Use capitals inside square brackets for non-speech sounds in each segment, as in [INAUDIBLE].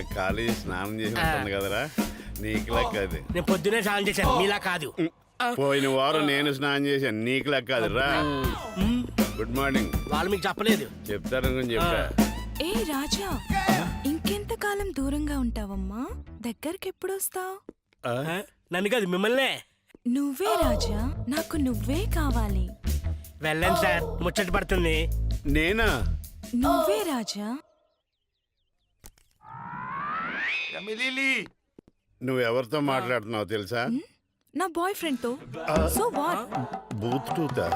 College స్నానం చేసి ఉంటుంది కదరా? నీకు లెక్క అది. నేను పొద్దునే స్నానం చేశాను మీలా కాదు. పోయిన వారం నేను స్నానం చేశాను నీకు లెక్క అది రా. గుడ్ మార్నింగ్ వాళ్ళు మీకు చెప్పలేదు. చెప్తారని చెప్పా. ఏ రాజా ఇంకెంతకాలం దూరంగా ఉంటావమ్మా? దగ్గరికి ఎప్పుడు వస్తావు నన్ను కాదు మిమ్మల్నే. నువ్వే రాజా నాకు నువ్వే కావాలి. వెళ్ళండి సార్ ముచ్చట పడుతుంది. నేనా? నువ్వే రాజా నువ్వు ఎవరితో మాట్లాడుతున్నావు తెలుసా? నా బాయ్ ఫ్రెండ్తో. సో వాట్ బూత్ టూతా.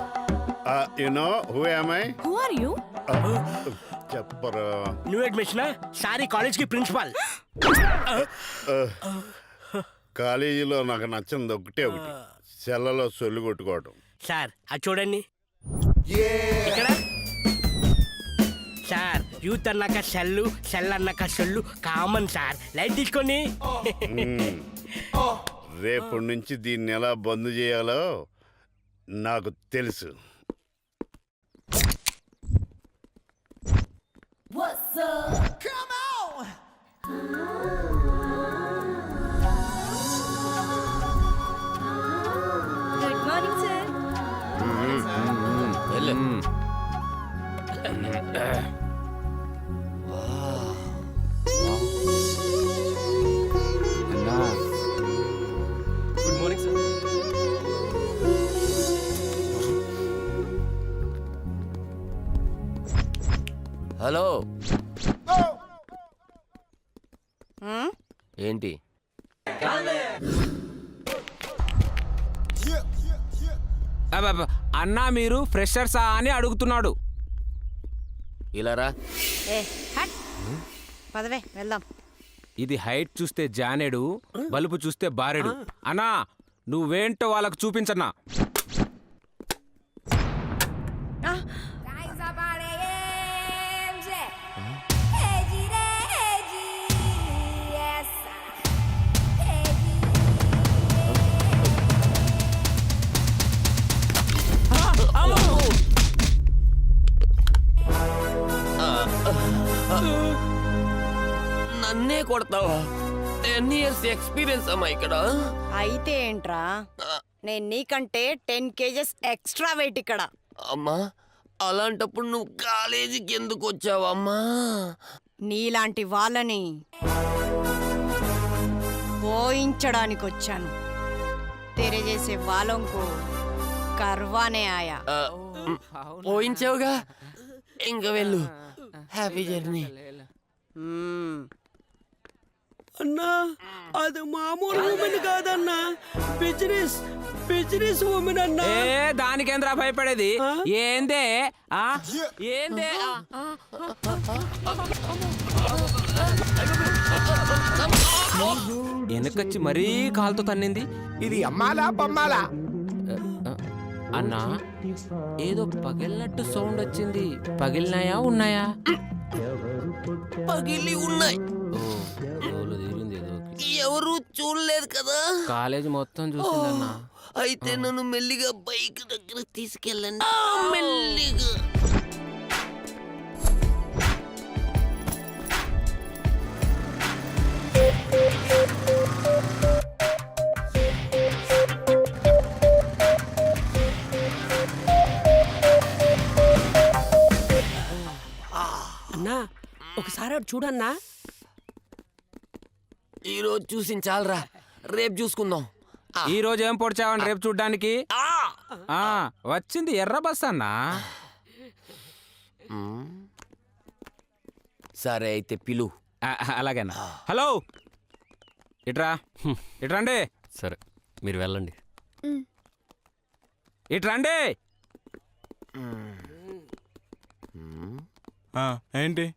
You know who I who are you చెప్పరు. న్యూ అడ్మిషన్ సారీ కాలేజ్కి ప్రిన్సిపాల్ కాలేజీలో నాకు నచ్చింది ఒకటే ఒకటి. సెల్లలో సొల్లు కొట్టుకోవడం సార్ అది చూడండి. ఇక్కడ. సార్. యూత్ అన్నాక సెల్లు సెల్ అన్నాక సెల్లు కామన్ సార్. లైట్ తీసుకోండి మ్మ్. రేపటి నుంచి దీన్ని ఎలా బంద్ చేయాలో నాకు తెలుసు. గుడ్ అన్నా మీరు ఫ్రెషర్సా అని అడుగుతున్నాడు. ఇలా రా. ఏ హట్. పదవే వెళ్దాం. ఇది హైట్ చూస్తే జానేడు బలుపు చూస్తే బారెడు. అన్నా నువ్వేంటో వాళ్ళకు చూపించన్నా. ఇయర్స్ ఎక్స్పీరియన్స్ అమ్మా ఇక్కడ. అయితే ఏంట్రా? నేను నీకంటే టెన్ కేజెస్ ఎక్స్ట్రా వెయిట్ ఇక్కడ. అమ్మా అలాంటప్పుడు నువ్వు కాలేజీకి ఎందుకు వచ్చావమ్మా నీలాంటి వాళ్ళని పోయించడానికి వచ్చాను. తెరజేసే వాళ్ళంకు కర్వానే ఆయా. పోయించావుగా ఇంక వెళ్ళు. Happy journey. అన్నా అది మామూలు ఉమెన్ కాదన్నా. బిజినెస్ బిజినెస్ ఉమెన్ అన్నా. ఏ దానికేంద్రా భయపడేది? ఏందే? ఆ? ఏందే? ఆ. వెనకొచ్చి మరీ కాలుతో తన్నింది. ఇది అమ్మాలా బొమ్మాలా? అన్నా ఏదో పగిలినట్టు సౌండ్ వచ్చింది. పగిలినాయా ఉన్నాయా? పగిలి ఉన్నాయి. ఎవరు చూడలేదు కదా. కాలేజ్ మొత్తం చూసిందన్నా. అయితే నన్ను మెల్లిగా బైక్ దగ్గర తీసుకెళ్ళండి. మెల్లిగా. అన్నా ఒకసారి అటు చూడన్నా. ఈ రోజు చూసి చాలరా. రేపు చూసుకుందాం. ఈ రోజు ఏం పొడిచావని రేపు చూడ్డానికి? ఆ! ఆ వచ్చింది ఎర్ర బస్ అన్నా. సరే అయితే పిలు. ఆ, అలాగేనా? హలో! ఇట్రా. ఇట్రండి. సరే మీరు వెళ్ళండి. ఇట్రండి. ఏంటి?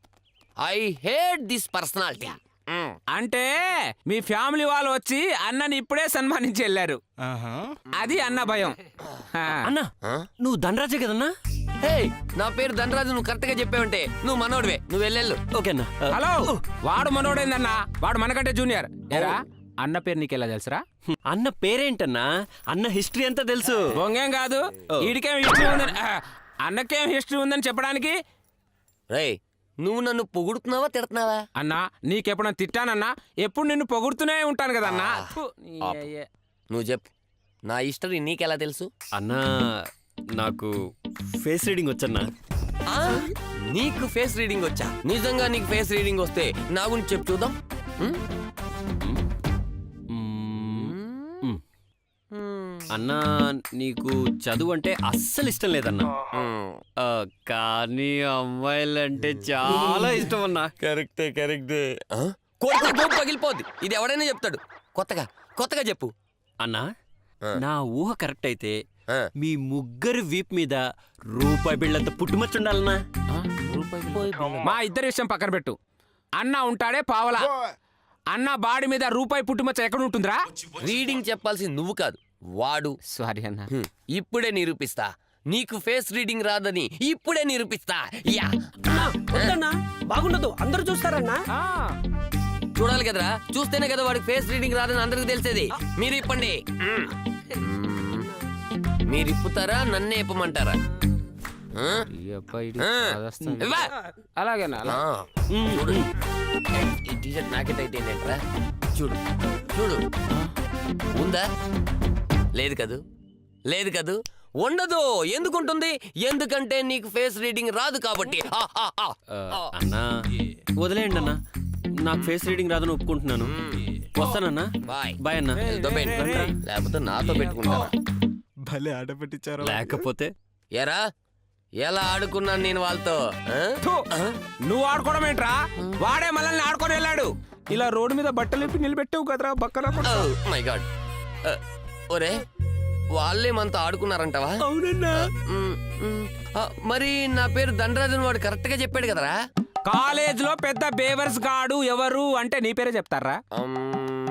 I hate this personality. అంటే మీ ఫ్యామిలీ వాళ్ళు వచ్చి అన్నని ఇప్పుడే సన్మానించి వెళ్ళారు. అది అన్న భయం. అన్నా నువ్వు ధనరాజే కదన్నా? హే నా పేరు ధనరాజు నువ్వు కరెక్ట్గా చెప్పావంటే నువ్వు మనోడివే నువ్వు వెళ్ళెళ్ళు. ఓకే అన్నా. హలో వాడు మనోడైందన్నా? వాడు మనకంటే జూనియర్. ఏరా అన్న పేరు నీకెలా తెలుసురా? అన్న పేరేంటన్నా? అన్న హిస్టరీ అంతా తెలుసు. బొంగేం కాదు వీడికేం హిస్టరీ ఉందని అన్నకేం హిస్టరీ ఉందని చెప్పడానికి? రేయ్ నువ్వు నన్ను పొగుడుతున్నావా తిడుతున్నావా అన్నా నీకెప్పుడన్నా తిట్టానన్నా ఎప్పుడు నిన్ను పొగుడుతూనే ఉంటాను కదన్నా ఫు, నీ ఆపు. అయ్యే. నువ్వు చెప్పు నా హిస్టరీ నీకెలా తెలుసు అన్నా నాకు ఫేస్ రీడింగ్ వచ్చన్నా ఆ? నీకు ఫేస్ రీడింగ్ వచ్చా నిజంగా నీకు ఫేస్ రీడింగ్ వస్తే నా గురించి చెప్పు చూద్దాం. అన్నా నీకు చదువు అంటే అస్సలు ఇష్టం లేదన్నా. ఆ, కానీ అమ్మాయిలంటే చాలా ఇష్టం అన్నా. కరెక్టే కరెక్టే. ఆ? కొడితే గోపు పగిలిపోద్ది. ఇది ఎవడైనా చెప్తాడు. కొత్తగా కొత్తగా చెప్పు. అన్నా. నా ఊహ కరెక్ట్ అయితే ఆ. మీ ముగ్గురు వీప్ మీద రూపాయి బిళ్ళంత పుట్టుమచ్చు ఉండాలన్నా. మా ఇద్దరి విషయం పక్కన పెట్టు. అన్న ఉంటాడే పావలా. అన్న బాడీ మీద రూపాయి పుట్టుమచ్చ ఎక్కడ ఉంటుందిరా? రీడింగ్ చెప్పాల్సింది నువ్వు కాదు. వాడు. సారీ అన్న. ఇప్పుడే నిరూపిస్తా. నీకు ఫేస్ రీడింగ్ రాదని ఇప్పుడే నిరూపిస్తా. యా. బాగుండదు. అందరూ చూస్తారన్నా. ఆ, చూడాలి కదరా. చూస్తేనే కదా వాడికి ఫేస్ రీడింగ్ రాదని అందరికి తెలిసేది. మీరు ఇప్పండి. మీరు ఇప్పుతారా? నన్నే ఇప్పమంటారా. అలాగేనా? ఈ టీషర్ట్ అయిందేంట్రా చూడు. చూడు. ఉందా? లేదు కదూ? లేదు కదూ? ఉండదు. ఎందుకుంటుంది? ఎందుకంటే నీకు ఫేస్ రీడింగ్ రాదు కాబట్టి. అన్నా. వదిలేయండి అన్నా. నాకు ఫేస్ రీడింగ్ రాదని ఒప్పుకుంటున్నాను. వస్తానన్నా. బాయ్. బాయ్ అన్నా. లేకపోతే నాతో పెట్టుకుంటారా భలే ఆట పెట్టించారు లేకపోతే? ఎరా? ఎలా ఆడుకున్నాను నేను వాళ్ళతో? నువ్వు ఆడుకోవడం ఏంట్రా? వాడే మనల్ని ఆడుకొని వెళ్ళాడు. ఇలా రోడ్డు మీద బట్టలు ఇప్పి నిలబెట్టావు కదరా బక్కరా ఓ మై గాడ్. ఒరే వాళ్ళే మనతో ఆడుకున్నారంటవా? అవునన్నా. మరి నా పేరు దండరాజన్ వాడు కరెక్ట్గా చెప్పాడు కదరా? కాలేజ్లో పెద్ద బేవర్స్ గాడు ఎవరు అంటే నీ పేరే చెప్తారా?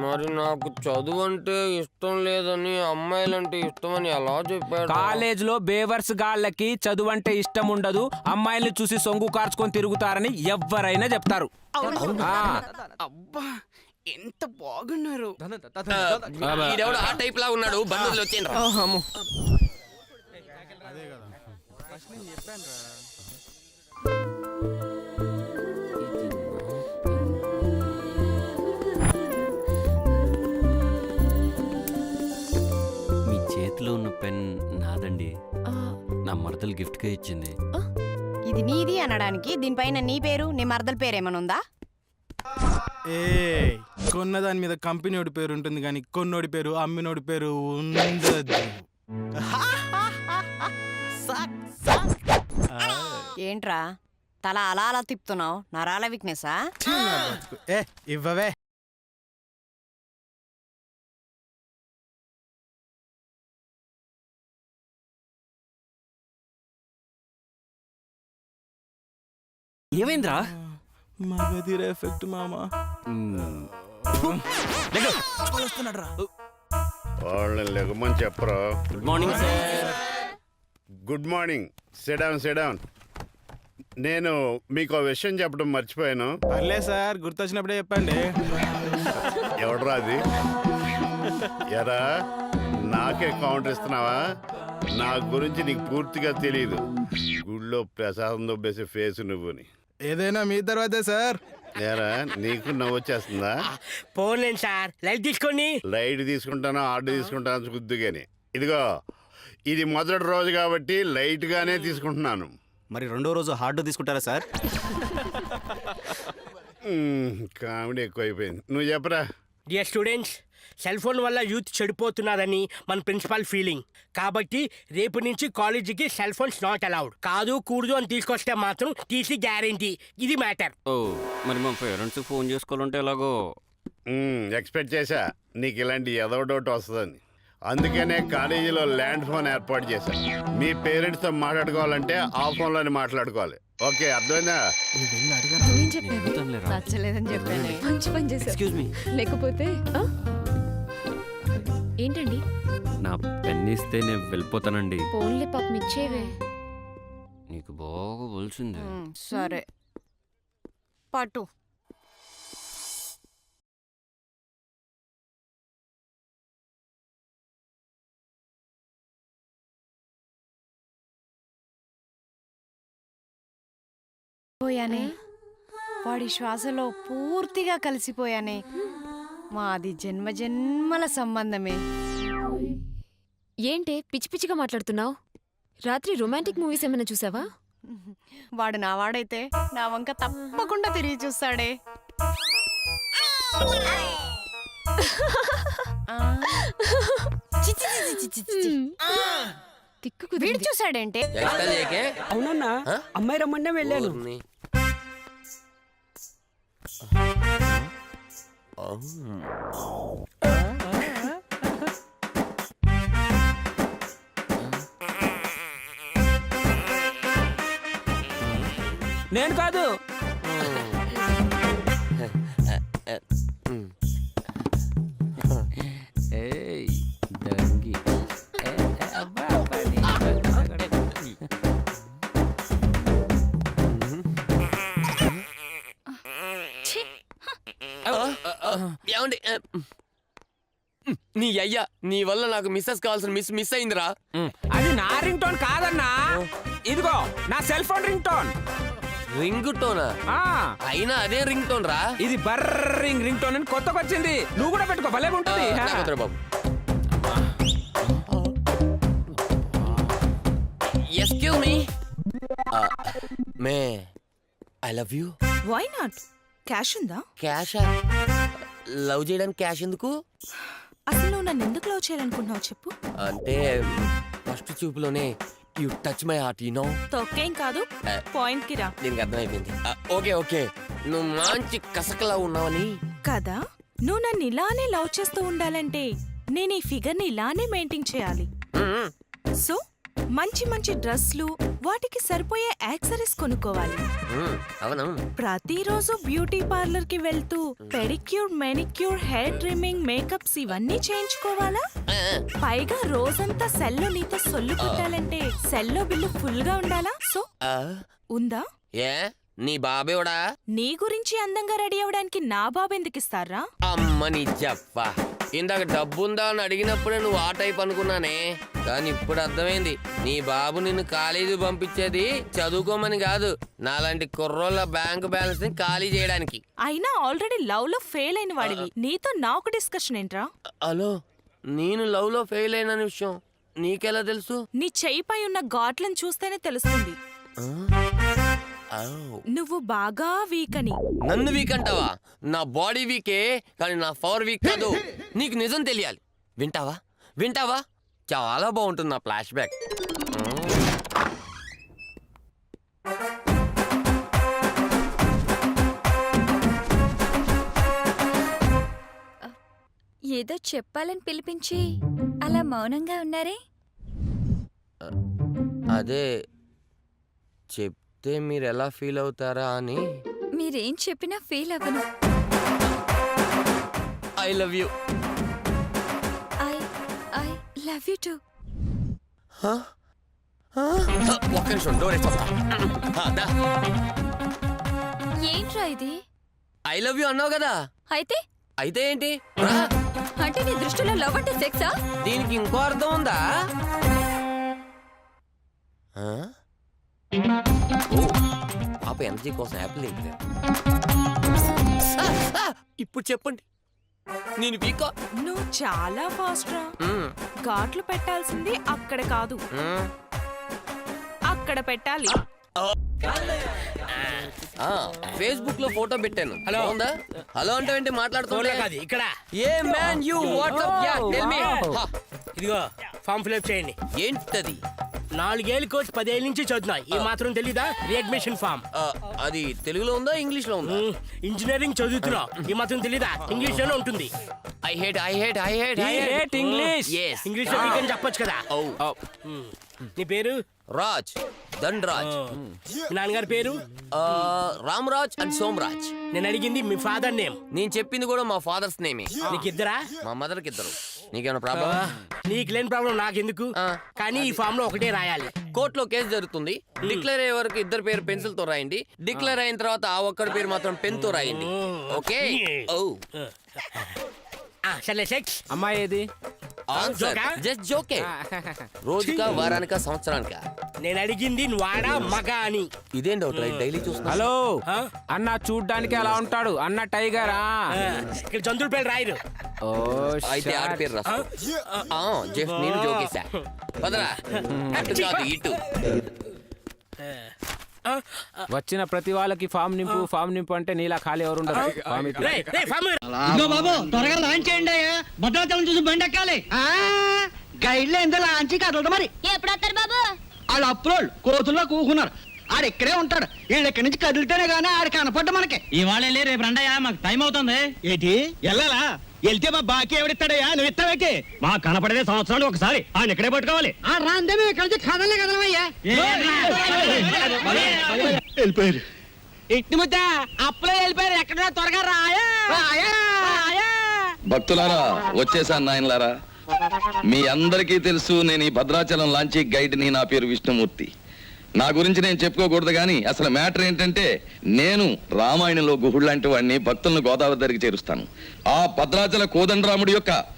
మరి నాకు చదువు అంటే ఇష్టం లేదని అమ్మాయిలంటే ఇష్టమని ఎలా చెప్పాడు? కాలేజ్లో బేవర్స్ గాళ్ళకి చదువు అంటే ఇష్టం ఉండదు. అమ్మాయిల్ని చూసి సొంగు కార్చుకొని తిరుగుతారని ఎవరైనా చెప్తారు. అబ్బా. ఎంత బాగున్నారు. ఆ, ఈడెవడో ఆ టైప్ లా ఉన్నాడు బంధువులు వచ్చిండ్రా అమ్మో. మీ చేతిలో ఉన్న పెన్ నాదండి. నా మరదలు గిఫ్ట్గా ఇచ్చింది. ఇది నీది అనడానికి దీనిపైన నీ పేరు నీ మరదల పేరు ఏమైనా ఉందా? ఏ కొన్న దాని మీద కంపెనీడి పేరు ఉంటుంది కానీ కొన్నోడి పేరు అమ్మినోడి పేరు ఉండదు. ఏంట్రా? తల అలా అలా తిప్పుతున్నావు? నరాల వీక్నెసా. ఏ ఇవ్వవే. ఏమైందిరా? మగధీర ఎఫెక్ట్ మామా. వాళ్ళని లెగమని చెప్పరా? Good morning sir good morning sit down sit down నేను మీకు ఒక విషయం చెప్పడం మర్చిపోయాను. పర్లే సార్ గుర్తొచ్చినప్పుడే చెప్పండి. ఎవడరా అది? ఎరా నాకే కౌంటర్ ఇస్తున్నావా? నా గురించి నీకు పూర్తిగా తెలియదు గుళ్ళో ప్రసాదం దొబ్బేసే ఫేస్ నువ్వుని. ఏదైనా మీ తర్వాతే సార్. ఏరా నీకు నవ్వు వచ్చేస్తుందా? పోలేండి సార్. లైట్ తీసుకోండి. లైట్ తీసుకుంటానో ఆర్డర్ తీసుకుంటానో చూద్దు కానీ ఇదిగో ఇది మొదటి రోజు కాబట్టి లైట్ గానే తీసుకుంటున్నాను. మరి రెండో రోజు హార్డ్ తీసుకుంటారా సార్? కామెడీ ఎక్కువైపోయింది. నువ్వు చెప్పరా? డియర్ స్టూడెంట్స్ సెల్ ఫోన్ వల్ల యూత్ చెడిపోతున్నారని మన ప్రిన్సిపల్ ఫీలింగ్. కాబట్టి రేపు నుంచి కాలేజీకి సెల్ ఫోన్స్ నాట్ అలౌడ్. కాదు కూడదు అని తీసుకొస్తే మాత్రం టీసీ గ్యారంటీ. ఇది మ్యాటర్. ఓ మరి మా పేరెంట్స్ ఫోన్ చేసుకోవాలంటే ఎలాగో? ఎక్స్పెక్ట్ చేశా. నీకు ఇలాంటి ఏదో డౌట్ వస్తుందని. అందుకనే కాలేజీలో ల్యాండ్ ఫోన్ ఏర్పాటు చేశాను మీ పేరెంట్స్తో మాట్లాడుకోవాలంటే ఆ ఫోన్లోనే మాట్లాడుకోవాలి. ఓకే అర్థమైందా. నచ్చలేదని చెప్పాను. మంచి పని లేకపోతే? ఏంటండి? నా పెన్ ఇస్తే నేను వెళ్ళిపోతానండి. ఫోన్లే పాపం ఇచ్చేవే. నీకు బాగా తెలిసిందే సరే. పట్టు. పోయానే. వాడి శ్వాసలో పూర్తిగా కలిసిపోయానే. మాది జన్మ జన్మల సంబంధమే. ఏంటే పిచ్చి పిచ్చిగా మాట్లాడుతున్నావు? రాత్రి రొమాంటిక్ మూవీస్ ఏమైనా చూసావా? వాడు నా వాడైతే నా వంక తప్పకుండా తిరిగి చూస్తాడే. వీడు. చూసాడేంటే? అవునన్నా? అమ్మాయి రమ్మన్నా వెళ్ళాను. నేను కాదు. ఏమండి నీ అయ్యా నీ వల్ల నాకు మిస్సెస్ కావాల్సిన మిస్ మిస్ అయిందిరా. అది నా రింగ్ టోన్ కాదన్నా. ఇదిగో నా cell phone ring tone ring tuna ఆ, అయినా అదే రింగ్ టోన్ రా ఇది బర్రింగ్ రింగ్ టోన్ అని కొత్తగా వచ్చింది నువ్వు కూడా పెట్టుకో భలే ఉంటుంది. బాబు. Excuse me may I love you why not cash ఉందా? క్యాషా లవ్ చేయడానికి క్యాష్ ఎందుకు? అసలు నువ్వు నన్ను ఎందుకు లవ్ చేయాలనుకుంటున్నావు చెప్పు. అంటే first చూపులోనే you touch my heart you know తొక్కేం కాదు. పాయింట్కి రా. దీనికి అర్థమైపోయింది. Okay okay. నువ్వు మంచి కసకలా ఉన్నావని. కదా? నువ్వు నన్ను ఇలానే లవ్ చేస్తూ ఉండాలంటే నేను ఈ ఫిగర్ని ఇలానే మెయింటైన్ చేయాలి. సో మంచి మంచి డ్రెస్లు వాటికి సరిపోయే యాక్సరీస్ కొనుక్కోవాలి. అవును. ప్రతిరోజు బ్యూటీ పార్లర్కి వెళ్తూ pedicure manicure hair trimming makeups ఇవన్నీ చేయించుకోవాలా. పైగా రోజంతా సెల్లో నీతో సొల్లు పెట్టాలంటే సెల్లో బిల్లు ఫుల్గా ఉండాలా? సో ఉందా? ఏ? నీ బాబేవడా? నీ గురించి అందంగా రెడీ అవ్వడానికి నా బాబు ఎందుకు ఇస్తారా అమ్మ నీ జప్ప ఇందాక డబ్బుందా అని అడిగినప్పుడే నువ్వు ఆ టైప్ అనుకున్నానే. కానీ ఇప్పుడు అర్థమైంది. నీ బాబు నిన్ను కాలేజీ పంపించేది చదువుకోమని కాదు. నాలాంటి కుర్రోళ్ళ బ్యాంక్ బ్యాలెన్స్ని ఖాళీ చేయడానికి. అయినా ఆల్రెడీ లవ్లో ఫెయిల్ అయిన వాడివి. నీతో నాకు డిస్కషన్ ఏంట్రా? హలో నేను లవ్లో ఫెయిల్ అయిన విషయం నీకెలా తెలుసు? నీ చెయ్యిపై ఉన్న ఘాట్లను చూస్తేనే తెలుస్తుంది. నువ్వు బాగా వీక్ అని నన్ను వీక్ అంటావా? నా బాడీ వీకే కానీ నా పవర్ వీక్ కాదు. నీకు నిజం తెలియాలి. వింటావా? వింటావా? చాలా బాగుంటుంది నా ఫ్లాష్ బ్యాక్ ఏదో చెప్పాలని పిలిపించి అలా మౌనంగా ఉన్నారే? అదే చెప్తే మీరు ఎలా ఫీల్ అవుతారా అని? మీరేం చెప్పినా ఫీల్ అవ్వను I love you. I I love you too. ఒక్క నిమిషం డోర్ ఏంట్రా ఇది? ఐ లవ్ యూ అన్నావు కదా? అయితే? అయితే ఏంటి? రా. అంటే నీ దృష్టిలో లవ్ అంటే సెక్సా? దీనికి ఇంకో అర్థం ఉందా? ఆ? ఓ, పాప ఎనర్జీ కోసం యాపిల్ ఆ, ఇప్పుడు చెప్పండి. నేను వీకా. నువ్వు చాలా ఫాస్ట్ రా. ఘాట్లు పెట్టాల్సింది అక్కడ కాదు. అక్కడ పెట్టాలి. ఫేస్బుక్లో ఫోటో పెట్టాను. హలో. ఉందా హలో అంటే ఏంటి మాట్లాడుతున్నా ఇక్కడ. Hey man you WhatsApp yeah tell me ఇదిగో ఫామ్ ఫిల్అప్ చేయండి. ఏంటది? నాలుగేళ్ళ కోర్స్ పదేళ్ళ నుంచి చదువుతున్నా ఈ మాత్రం తెలీదా? Readmission form. అది తెలుగులో ఉందా ఇంగ్లీష్లో ఉందా ఇంజనీరింగ్ చదువుతున్నా ఈ మాత్రం తెలీదా? ఇంగ్లీష్లోనే ఉంటుంది I hate I hate I hate I English. Yes ఇంగ్లీష్లో నీకని చెప్పొచ్చు కదా. ఓ ఉమ్. నీ పేరు? రాజ్. దండ్ రాజ్ మీ నాన్నగారి పేరు? రామ్రాజ్ అండ్ సోమరాజ్. నేను అడిగింది మీ ఫాదర్ నేమ్. నేను చెప్పింది కూడా మా ఫాదర్స్ నేమే. నీకు ఇద్దరా మా మదర్కి ఇద్దరు నీకేమైనా ప్రాబ్లం నీకు లేని ప్రాబ్లం నాకెందుకు? ఆ. కానీ ఈ ఫామ్లో ఒకటే రాయాలి. కోర్టులో కేసు జరుగుతుంది. డిక్లేర్ అయ్యే వరకు ఇద్దరు పేరు పెన్సిల్తో రాయండి. డిక్లేర్ అయిన తర్వాత ఆ ఒక్కడి పేరు మాత్రం పెన్తో రాయండి ఓకే? ఓ సెక్స్ అమ్మాయి ఏది? ఆన్సర్ జోకా? జస్ట్ జోకే. రోజుకా వారానికా సంవత్సరానికా? నేను అడిగింది వాడా మగ అని. ఇదేం డౌట్ డైలీ చూస్తున్నా? హలో. ఆ? అన్న చూడ్డానికి అలా ఉంటాడు. అన్న టైగరా. ఆ, ఇక్కడ జంతువుల పేరు రాయరు. ఓ అయితే ఆడి పేరు రాసుకో. ఆ, జస్ట్ నేను జోకేశా. పదరా. అటు కాదు ఇటు. ఆ, వచ్చిన ప్రతి వాళ్ళకి ఫామ్ నింపు ఫామ్ నింపు అంటే నీలా ఖాళీ ఎవరు బాబు త్వరగా లాంచ్ చేయండి అయ్యా. భద్రాచలం చూసి బండి ఎక్కాలి. గైడ్లో ఎంత లాంచ్ కదలదు మరి. ఎప్పుడు వస్తారు బాబు? వాళ్ళు అప్రోల్ కోతుల్లో కూకున్నారు. ఆడు ఇక్కడే ఉంటాడు వీళ్ళు ఇక్కడి నుంచి కదిలితేనే గానీ ఆడు కనపడ్డ మనకి ఇవాళ వెళ్ళి రేపు రండయ్యా మాకు టైం అవుతుంది ఏంటి వెళ్ళాలా వెళ్తే మా బాకీ ఎవడిస్తాడయ్యా నువ్వు ఇస్తావేటి మా కనపడేదే సంవత్సరాలు ఒకసారి ఆయన ఇక్కడే పట్టుకోవాలి ఆ రాందే మేము ఇక్కడి నుంచి కదలే కదలమయ్యా వెళ్ళిపోయారు ఇట్టి ముద్ద అప్పులో వెళ్ళిపోయారు ఎక్కడ త్వరగా రాయా భక్తులారా వచ్చేసాను నాయనలారా మీ అందరికీ తెలుసు నేను ఈ భద్రాచలం లాంచి గైడ్ని నా పేరు విష్ణుమూర్తి నా గురించి నేను చెప్పుకోకూడదు కానీ అసలు మ్యాటర్ ఏంటంటే నేను రామాయణంలో గుహుడు లాంటి వాడిని భక్తులను గోదావరి దగ్గరికి చేరుస్తాను. ఆ భద్రాచల కోదండరాముడి యొక్క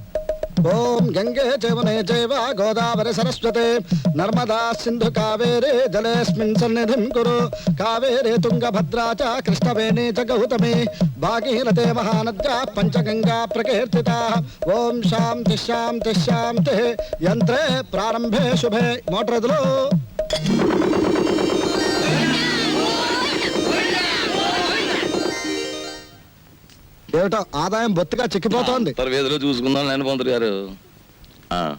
ఓం గంగే జవనే జైవ గోదావరి సరస్వతే. నర్మదా సింధు కావేరే జలేస్మిన్ సన్నిధిం కురు. కావేరే తుంగభద్రా చ కృష్ణవేణి చ గౌతమి. భాగీరథే మహానద్యా పంచగంగా ప్రకీర్తితా. ఓం శాంతి శాంతి శాంతి. యంత్రే ప్రారంభే శుభే మోటార్ ఏమిటో ఆదాయం బొత్తిగా చిక్కిపోతోంది. తర్వేదిలో చూసుకుందాం నేను పంతులు గారు. ఆ,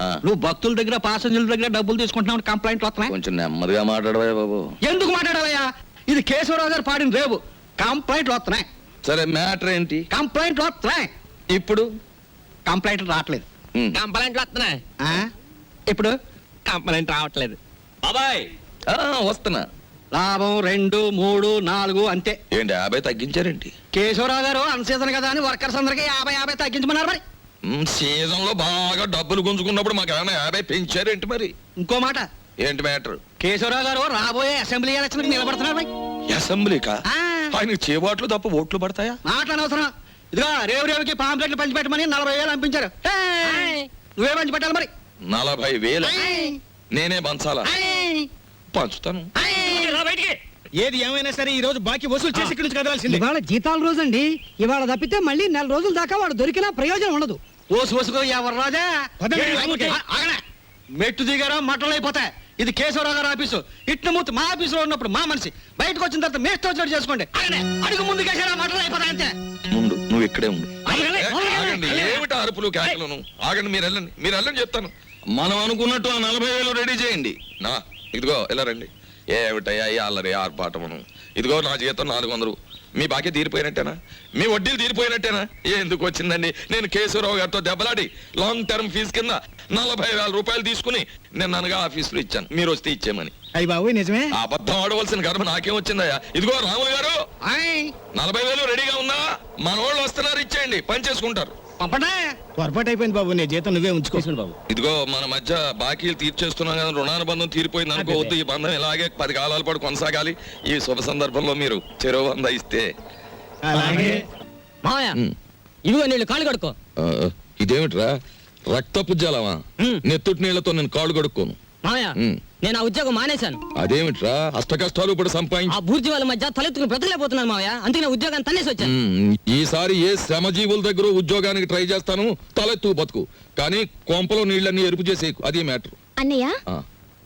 ఆ. నువ్వు భక్తుల దగ్గర పాసెంజర్ల దగ్గర డబ్బులు తీసుకుంటున్నావు కంప్లైంట్లు వస్తున్నాయి? కొంచెం నెమ్మదిగా మాట్లాడవా బాబు. ఎందుకు మాట్లాడాలయ్యా ఇది కేశవరావు గారు పాడిన రేపు కంప్లైంట్లు వస్తున్నాయి. సరే మ్యాటర్ ఏంటి? కంప్లైంట్లు వస్తున్నాయి. ఇప్పుడు కంప్లైంట్లు రావట్లేదు. కంప్లైంట్లు వస్తున్నాయి. ఆ? ఇప్పుడు కంప్లైంట్ రావట్లేదు. ఆ, వస్తున్నా. లాభం రెండు మూడు నాలుగు అంతే. ఏంటి యాభై తగ్గించారేంటి? కేశవరావు గారు అన్సీజన్ కదా అని వర్కర్స్ అందరికి యాభై యాభై తగ్గించమన్నారు మరి. సీజన్లో బాగా డబ్బులు గుంజుకున్నప్పుడు మాకు ఏమైనా యాభై పెంచారేంటి మరి? ఇంకో మాట. ఏంటి మ్యాటర్? కేశవరావు గారు రాబోయే అసెంబ్లీ ఎలక్షన్ నిలబడుతున్నారు మరి. అసెంబ్లీకా? ఆ. ఆయన చేబాట్లు తప్ప ఓట్లు పడతాయా? మాటలు అనవసరం. ఇదిగో రేవు రేవుకి పాంప్లెట్లు పంచిపెట్టమని నలభై వేలు పంపించారు ఏయ్! నువ్వే పంచిపెట్టాలి మరి. నలభై వేలు! నేనే పంచాలా! పంచుతాను ఏది ఏమైనా సరే ఈ రోజు బాకీ వసూలు చేసి ఇక్కడి నుంచి కదలాల్సింది ఇవాళ జీతాల రోజు అండి ఇవాళ తప్పితే మళ్ళీ నెల రోజుల దాకా వాడు దొరికినా ప్రయోజనం ఉండదు ఓసు ఓసుకో ఎవరు రాజా మెట్టు దిగారా మట్టలు అయిపోతాయి ఇది కేశవరావు గారు ఆఫీసు ఇట్నమూర్తి మా ఆఫీసులో ఉన్నప్పుడు మా మనిషి బయటకు వచ్చిన తర్వాత మేస్తో వచ్చినట్టు చేసుకోండి అడుగు ముందు కేశారా మటలు అయిపోతాయి అంతే ముందు నువ్వు ఇక్కడే ఉండు ఏమిటి అరుపులు కేకలను ఆగండి మీరు వెళ్ళండి మీరు వెళ్ళండి చెప్తాను మనం అనుకున్నట్టు ఆ నలభై వేలు రెడీ చేయండి నా ఇదిగో ఇలా రండి. ఏమిటయ్యా అల్లరి ఆర్పాటమును ఇదిగో నా జీతం నాలుగు వందలు మీ బాకీ తీరిపోయినట్టేనా? మీ వడ్డీలు తీరిపోయినట్టేనా? ఎందుకు వచ్చిందండి? నేను కేశవరావు గారితో దెబ్బలాడి లాంగ్ టర్మ్ ఫీజు కింద నలభై వేల రూపాయలు తీసుకుని నేను అనగా ఆఫీసులో ఇచ్చాను. మీరు వస్తే ఇచ్చేమని అయ్యి బాబు నిజమే? అబద్ధం ఆడవలసిన గర్భ నాకేం వచ్చిందయ్యా? ఇదిగో రాములు గారు. నలభై వేలు రెడీగా ఉందా మన వాళ్ళు వస్తున్నారు ఇచ్చేయండి. పని చేసుకుంటారు. పొరపాటు అయిపోయింది బాబు నీ జీతం నువ్వే ఉంచుకో. బాబు. ఇదిగో మన మధ్య బాకీలు తీర్చేస్తున్నాం కదా రుణానుబంధం తీరిపోయింది అనుకోవద్దు ఈ బంధం ఇలాగే పది కాలాల పాటు కొనసాగాలి. ఈ శుభ సందర్భంలో మీరు చెరువు వంద ఇస్తే. అలాగే. మావయ్య. ఇదిగో నీళ్ళు కాళ్ళు కడుకో ఇదేమిట్రా? రక్తపు జలమా నెత్తుటి నీళ్ళతో నేను కాళ్ళు కడుక్కోను. మావయ్య ఉమ్. నేను ఆ ఉద్యోగం మానేశాను. అదేమిట్రా? అష్ట కష్టాలు ఇప్పుడు సంపాదించి ఆ బూర్జీ వాళ్ళ మధ్య తలెత్తుకుని బ్రతకలేకపోతున్నాను మావయ్య. అందుకే నా ఉద్యోగాన్ని తన్నేసి వచ్చాను. ఈసారి ఏ శ్రమజీవుల దగ్గర ఉద్యోగానికి ట్రై చేస్తాను తలెత్తు బతుకు. కానీ కొంపలో నీళ్ళన్నీ ఎరుపు చేసే అది మ్యాటర్. అన్నయ్య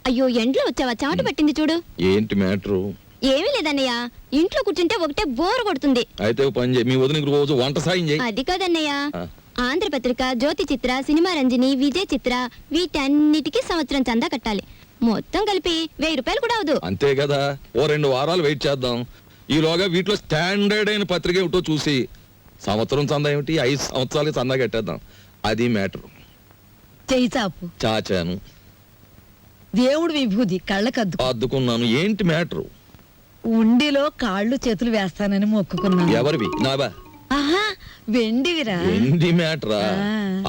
అయ్యో ఎండ్లో వచ్చావా? చెమట పట్టింది చూడు. ఏంటి మ్యాటరు? ఏమీ లేదన్నయ్య. ఇంట్లో కూర్చుంటే ఒకటే బోర్ కొడుతుంది. అయితే ఓ పని చేయి. మీ వదినకి రోజు వంట సాయం చేయి. అది కాదన్నయ్య. ఆ. ఆంధ్రపత్రిక జ్యోతి చిత్ర సినిమా రంజని విజయ్ చిత్ర వీటన్నిటికీ సంవత్సరం చందా కట్టాలి. మొత్తం కలిపి వెయ్యి రూపాయలు కూడా అవదు. అంతే కదా ఓ రెండు వారాలు వెయిట్ చేద్దాం. ఈలోగా వీటిలో స్టాండర్డ్ అయిన పత్రిక ఏమిటో చూసి సంవత్సరం చందా ఏమిటి? ఐదు సంవత్సరాలకి చందా కట్టేద్దాం. అది మ్యాటర్ చాపు. చాచాను. దేవుడు విభూది కళ్ళకద్దు అద్దుకున్నాను. ఏంటి మ్యాటర్ ఉండిలో కాళ్ళు చేతులు వేస్తానని మొక్కుకున్నాను. ఎవరివి? నావా? ఆహా వెండివిరా. ఏంటి మ్యాటరా?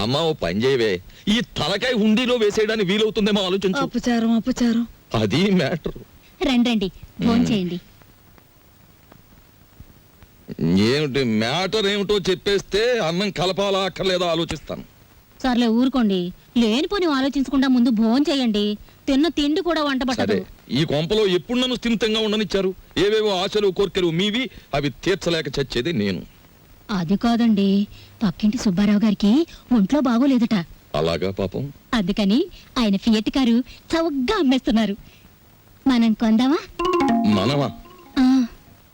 అమ్మా ఓ పని చేయవే. ఈ తలకాయ హుండీలో వేసేయడానికి వీలవుతుందేమో ఆలోచించు. అపచారం అపచారం. అది మ్యాటర్. రండి రండి. భోంచేయండి ఏమిటి మ్యాటర్ ఏమిటో చెప్పేస్తే అన్నం కలపాలా అక్కర్లేదా ఆలోచిస్తాను. సర్లే ఊరుకోండి. లేనిపోని ఆలోచించకుండా ముందు భోజనం చేయండి. తిన్న తిండి కూడా వంట సరే ఈ కొంపలో ఎప్పుడు నన్ను స్థిమితంగా ఉండనిచ్చారు? ఏవేవో ఆశలు కోర్కెలు మీవి అవి తీర్చలేక చచ్చేది నేను. అది కాదండి. పక్కింటి సుబ్బారావు గారికి ఒంట్లో బాగోలేదట. అలాగా పాపం? అందుకని ఆయన ఫియట్ కారు చౌకగా అమ్మేస్తున్నారు. మనం కొందామా? మనమా? ఆ,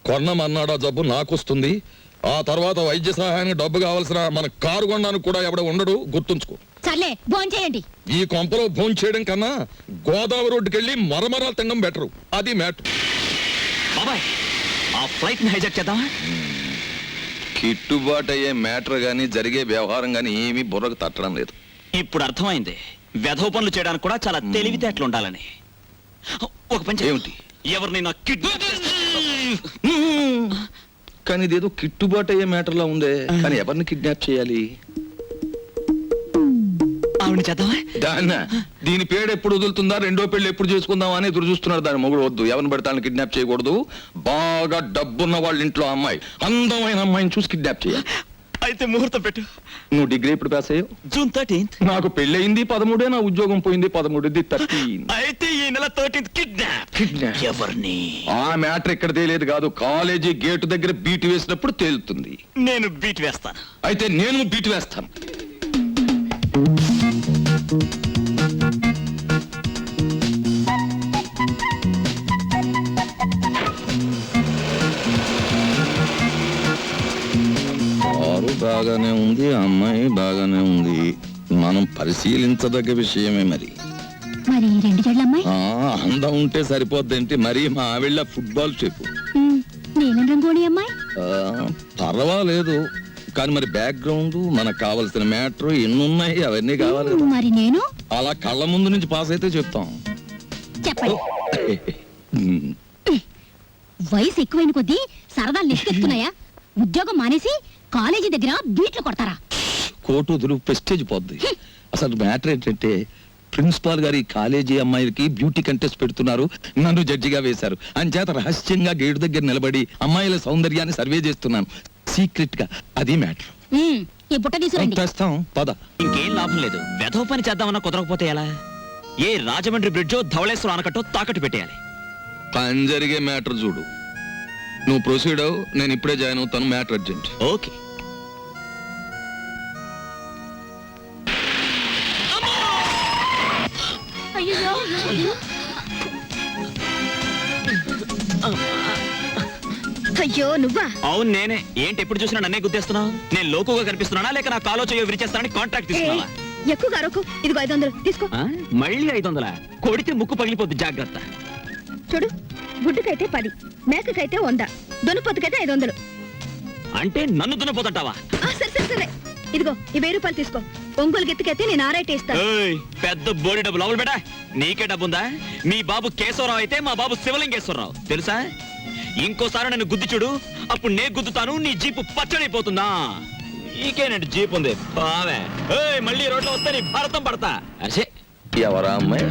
కొన్నమన్నాడా జబ్బు నాకొస్తుంది. ఆ తర్వాత వైద్య సహాయానికి డబ్బు కావాల్సిన మన కారు కొనడానికి కూడా ఎవడ ఉండడు. గుర్తుంచుకో. సర్లే భోజనం చేయండి. ఈ కొంపలో భోం చేయడం కన్నా గోదావరి రోడ్డుకి వెళ్ళి మరమరాలు తినడం బెటరు. అది మ్యాటర్. బాబాయ్ ఆ ఫ్లైట్ని హైజాక్ చేద్దామా? కిట్టుబాటు అయ్యే మ్యాటర్ గానీ జరిగే వ్యవహారం గానీ ఏమీ బుర్రకు తట్టడం లేదు. ఇప్పుడు అర్థమైంది. వెధవ పనులు చేయడానికి కూడా చాలా తెలివితేటలు ఉండాలని. ఒక పని. ఏమిటి? ఎవరిని నా కిడ్నాప్ కానీ ఇదేదో కిట్టుబాటు అయ్యే మ్యాటర్ లా ఉందే కానీ ఎవరిని కిడ్నాప్ చేయాలి? ఆవిడ చేద్దామా? దాన్న దీని పేరు ఎప్పుడు వదులుతుందా? రెండో పెళ్ళి ఎప్పుడు చేసుకుందాం అని ఎదురు చూస్తున్నారు దాని మొగుడు వద్దు. ఎవరిని పెడతాను కిడ్నాప్ చేయకూడదు. బాగా డబ్బున్న వాళ్ళ ఇంట్లో అమ్మాయి. అందమైన అమ్మాయిని చూసి కిడ్నాప్ చేయాలి. అయితే ముహూర్తం పెట్టు. నువ్వు డిగ్రీ ఎప్పుడు పాస్ అయ్యావు? June thirteenth. నాకు పెళ్ళయింది పదమూడే నా ఉద్యోగం పోయింది పదమూడుది థర్టీన్. అయితే ఈ నెల థర్టీన్త్ కిడ్నాప్ కిడ్నాప్ ఎవరిని? ఆ మ్యాటర్ ఇక్కడ తేలేదు కాదు. కాలేజీ గేటు దగ్గర బీట్ వేసినప్పుడు తేలుతుంది. నేను బీట్ వేస్తాను. అయితే నేను బీట్ వేస్తాను. కారు బాగానే ఉంది అమ్మాయి బాగానే ఉంది. మనం పరిశీలించదగ్గ విషయమే మరి. మరి ఈ రెండు జడ్ల అమ్మాయి? ఆ అందం ఉంటే సరిపోద్దేంటి? మరి మా ఆవిళ్ళ ఫుట్బాల్ చెప్పు. ఉమ్, నీలం రంగోళి అమ్మాయి? ఆ, పర్వాలేదు. కానీ మరి బ్యాక్గ్రౌండ్ మనకు కావలసిన మ్యాటర్ ఎన్ని ఉన్నాయి అవన్నీ కావాలి మరి నేను? అలా కళ్ళ ముందు నుంచి పాస్ అయితే చెప్తాం. చెప్పండి. [LAUGHS] వయసు ఎక్కువైన కొద్దీ సరదాలు నెక్కెత్తున్నాయా [LAUGHS] ఉద్యోగం మానేసి కాలేజీ దగ్గర బీట్లు కొడతారా? కోటు వదులు ప్రెస్టేజ్ పోద్ది. అసలు మ్యాటర్ ఏంటంటే ప్రిన్సిపాల్ గారి కాలేజీ అమ్మాయిలకి బ్యూటీ కంటెస్ట్ పెడుతున్నారు. నన్ను జడ్జిగా వేశారు. అంచేత రహస్యంగా గేటు దగ్గర నిలబడి అమ్మాయిల సౌందర్యాన్ని సర్వే చేస్తున్నాను. సీక్రెట్గా అది మ్యాటర్. ఉమ్, ఈ బుట్ట తీసుకురండి తెస్తాం పద. ఇంకేం లాభం లేదు. వెధవ పని చేద్దామన్నా కుదరకపోతే ఎలా? ఏ రాజమండ్రి బ్రిడ్జో ధవళేశ్వరం ఆనకట్టో తాకట్టు పెట్టేయాలి. పని జరిగే మ్యాటర్ చూడు. నువ్వు ప్రొసీడ్ అవు నేను ఇప్పుడే జాయిన్ అవుతాను మ్యాటర్ అర్జెంట్. ఓకే. అయ్యో నువ్వా? అవును నేనే. ఏంటి ఎప్పుడు చూసినా నన్నే గుర్తిస్తున్నావు నేను లోకుగా కనిపిస్తున్నానా? లేక నా కాలో విరిచేస్తానని కాంట్రాక్ట్ తీసుకున్నావా? ఎక్కువ గారకు ఇదిగో ఐదు వందలు తీసుకో. ఆ? మళ్ళీ ఐదు వందల? కొడితే ముక్కు పగిలిపోద్ది జాగ్రత్త. చూడు గుడ్డుకైతే పది మేకకైతే వంద దొనుపొత్తుకైతే ఐదు వందలు. అంటే నన్ను దున్నపోతుంటావా? ఆ, సరే సరే సరే. ఇదిగో ఈ వెయ్యి రూపాయలు తీసుకో. ఒంగోలు గెత్తుకైతే నేను ఆరైతే ఇస్తాను ఏయ్, పెద్ద బోడి డబ్బు లోపల బేటా నీకే డబ్బుందా? మీ బాబు కేశవరావు అయితే మా బాబు శివలింగేశ్వరరావు. తెలుసా? ఇంకోసారి నన్ను గుద్ది చూడు. అప్పుడు నే గుద్దుతాను నీ జీపు పచ్చడైపోతుందా? నీకేనండి జీప్ ఉంది బావే ఏయ్, మళ్ళీ రోడ్లో వస్తే నీ భారతం పడతా. అరే ఎవరా అమ్మాయి?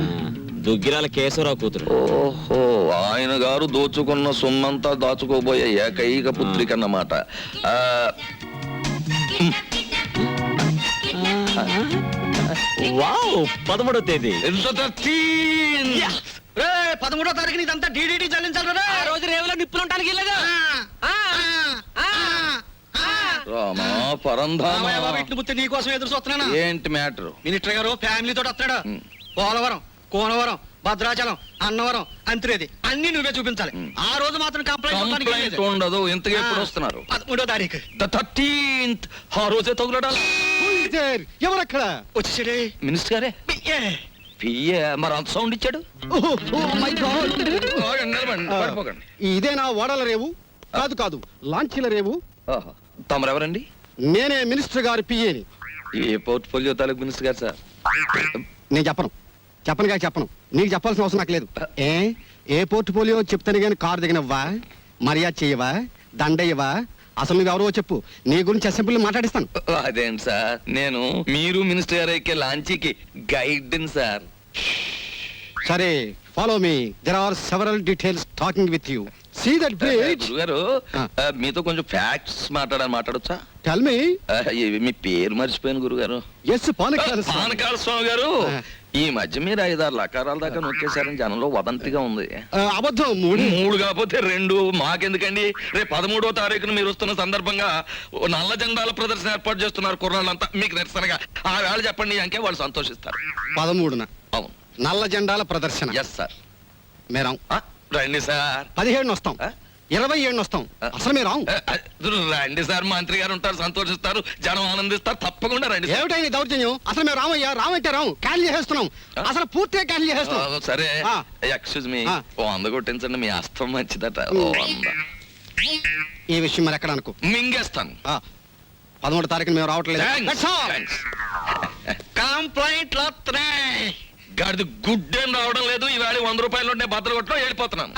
దుగ్గిరాల కేశవరావు కూతురు. ఓహో ఆయన గారు దోచుకున్న సొమ్మంతా దాచుకోబోయే ఏకైక పుత్రిక అన్నమాట. ఆ, వావ్ పదమూడో తేదీ. పదమూడో తారీఖు ఇదంతా డీడీటీ చెల్లించాలి ఆ రోజు రేవులో నిప్పులుంటానికి వెళ్ళగా రామా పరంధామా. నీకోసం ఎదురు చూస్తున్నాను? ఏంటి మ్యాటర్? మినిస్టర్ గారు ఫ్యామిలీతో వస్తాడు పోలవరం కోనవరం భద్రాచలం అన్నవరం అంతిరేది అన్ని నువ్వే చూపించాలి. ఆ రోజు మాత్రం కంప్లైంట్ ఉండదు ఇంతగా ఎప్పుడు వస్తున్నారు? పదమూడో తారీఖు. థర్టీన్త్ ఆ రోజే తగులడాలి? ఎవరక్కడ? వచ్చేసాడే. మినిస్టర్ గారే? పియ్యే మరి అంత సౌండ్ ఇచ్చాడు. ఇదేనా ఓడల రేవు? కాదు కాదు లాంచీల రేవు. తమరెవరండి? నేనే మినిస్టర్ గారి పిఏని. ఏ పోర్ట్ఫోలియో తాలూకు మినిస్టర్ గారు సార్. నేను చెప్పను. చెప్పనుగా చెప్పను. నీకు చెప్పాల్సిన అవసరం నాకు లేదు. ఏ? ఏ పోర్ట్ఫోలియో చెప్తాను కానీ కారు దిగనివ్వా? మర్యాద చేయవా? దండయ్యవా అసలు నువ్వెవరో చెప్పు. నీ గురించి అసెంబ్లీలో మాట్లాడిస్తాను. అదేంటి సార్? నేను మీరు మినిస్టర్ గారు ఎక్కే లాంచీకి గైడ్ సార్. సరే follow me there are several details talking with you see that bridge గురుగారు ఆ. ఆ, మీతో కొంచెం ఫ్యాక్ట్స్ మాట్లాడాలి మాట్లాడొచ్చా? టెల్ మీ ఆ, ఇవి మీ పేరు మర్చిపోయాను గురుగారు. ఎస్ పానకాల పానకాల స్వామి గారు. ఈ మధ్య మీరు ఐదారు లకారాల దాకా నొక్కేశారని జనంలో వదంతిగా ఉంది. అబద్ధం మూడు. మూడు కాకపోతే రెండు మాకెందుకండి? రేపు పదమూడో తారీఖున మీరు వస్తున్న సందర్భంగా ఓ నల్ల జెండాల ప్రదర్శన ఏర్పాటు చేస్తున్నారు కుర్రాళ్ళంతా. మీకు నిరసనగా. ఆ వేళ చెప్పండి అంకే వాళ్ళు సంతోషిస్తారు. పదమూడున. అవును. నల్ల జెండాల ప్రదర్శన. ఎస్ సార్ మేరం. రండి సార్ పదిహేడున వస్తాం? ఇరవై ఏడున వస్తాం. అసలు మీరు రండి సార్ మంత్రి గారు ఉంటారు సంతోషిస్తారు జనం ఆనందిస్తారు తప్పకుండా రండి. ఏమిటైంది దౌర్జన్యం? అసలు మేము రామయ్యా రామంటే రాం. క్యాన్సిల్ చేసేస్తున్నాం. అసలు పూర్తిగా క్యాన్సిల్ చేసేస్తున్నాం. సరే. Excuse me. ఓ వంద కొట్టించండి మీ అస్తం మంచిదట. ఈ విషయం మరి ఎక్కడ అనుకో. మింగేస్తాను. పదమూడు తారీఖున మేము రావట్లేదు. కంప్లైంట్లు వస్తున్నాయి [LAUGHS] గాడిది గుడ్డేం రావడం లేదు ఈవేళ వంద రూపాయలు ఉంటే బద్దలు కొట్టడం వెళ్ళిపోతున్నాను.